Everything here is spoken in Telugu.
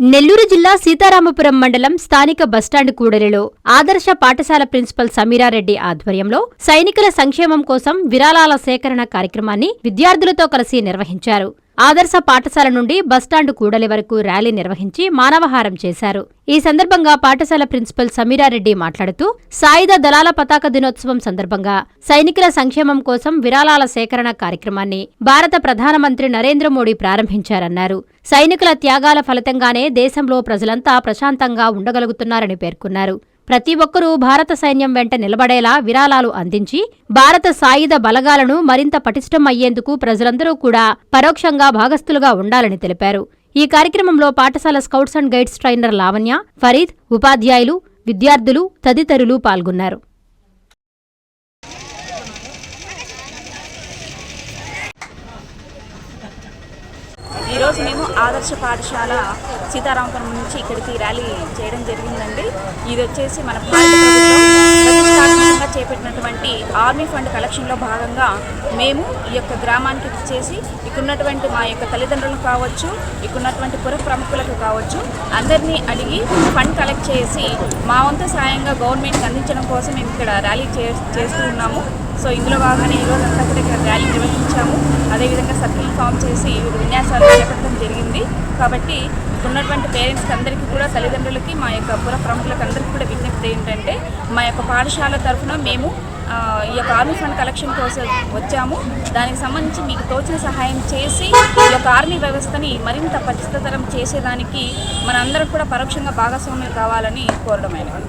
నెల్లూరు జిల్లా సీతారామపురం మండలం స్థానిక బస్టాండ్ కూడలిలో ఆదర్శ పాఠశాల ప్రిన్సిపల్ సమీరారెడ్డి ఆధ్వర్యంలో సైనికుల సంక్షేమం కోసం విరాళాల సేకరణ కార్యక్రమాన్ని విద్యార్థులతో కలిసి నిర్వహించారు. ఆదర్శ పాఠశాల నుండి బస్టాండ్ కూడలి వరకు ర్యాలీ నిర్వహించి మానవహారం చేశారు. ఈ సందర్భంగా పాఠశాల ప్రిన్సిపల్ సమీరారెడ్డి మాట్లాడుతూ సాయుధ దళాల పతాక దినోత్సవం సందర్భంగా సైనికుల సంక్షేమం కోసం విరాళాల సేకరణ కార్యక్రమాన్ని భారత ప్రధానమంత్రి నరేంద్ర మోడీ ప్రారంభించారన్నారు. సైనికుల త్యాగాల ఫలితంగానే దేశంలో ప్రజలంతా ప్రశాంతంగా ఉండగలుగుతున్నారని పేర్కొన్నారు. ప్రతి ఒక్కరూ భారత సైన్యం వెంట నిలబడేలా విరాళాలు అందించి భారత సాయుధ బలగాలను మరింత పటిష్టం అయ్యేందుకు ప్రజలందరూ కూడా పరోక్షంగా భాగస్థులుగా ఉండాలని తెలిపారు. ఈ కార్యక్రమంలో పాఠశాల scouts and guides trainer Lavanya Farid ఉపాధ్యాయులు విద్యార్థులు తదితరులు పాల్గొన్నారు ఈరోజు మేము ఆదర్శ పాఠశాల సీతారామపురం నుంచి ఇక్కడికి ర్యాలీ చేయడం జరిగిందండి. ఇది వచ్చేసి మన ప్రతిష్టాత్మకంగా చేపట్టినటువంటి ఆర్మీ ఫండ్ కలెక్షన్లో భాగంగా మేము ఈ యొక్క గ్రామానికి ఇచ్చేసి ఇక్కడున్నటువంటి మా యొక్క తల్లిదండ్రులకు కావచ్చు ఇక్కడున్నటువంటి పుర ప్రముఖులకు కావచ్చు అందరినీ అడిగి ఫండ్ కలెక్ట్ చేసి మా వంతు సాయంగా గవర్నమెంట్కి అందించడం కోసం మేము ఇక్కడ ర్యాలీ చే చేస్తూ ఉన్నాము. సో ఇందులో భాగంగానే ఈరోజు అంతా కూడా ఇక్కడ ర్యాలీ నిర్వహించాము. అదేవిధంగా సర్కిల్ ఫామ్ చేసి వివిధ విన్యాసాలు చేపట్టడం జరిగింది. కాబట్టి ఉన్నటువంటి పేరెంట్స్కి అందరికీ కూడా తల్లిదండ్రులకి మా యొక్క పుర ప్రముఖులకు అందరికీ కూడా విజ్ఞప్తి ఏంటంటే మా యొక్క పాఠశాల తరఫున మేము ఈ యొక్క ఆర్మీ ఫండ్ కలెక్షన్ కోసం వచ్చాము. దానికి సంబంధించి మీకు తోచిన సహాయం చేసి ఈ యొక్క ఆర్మీ వ్యవస్థని మరింత పరిచితతరం చేసేదానికి మనందరం కూడా పరోక్షంగా భాగస్వామ్యం కావాలని కోరడమైనది.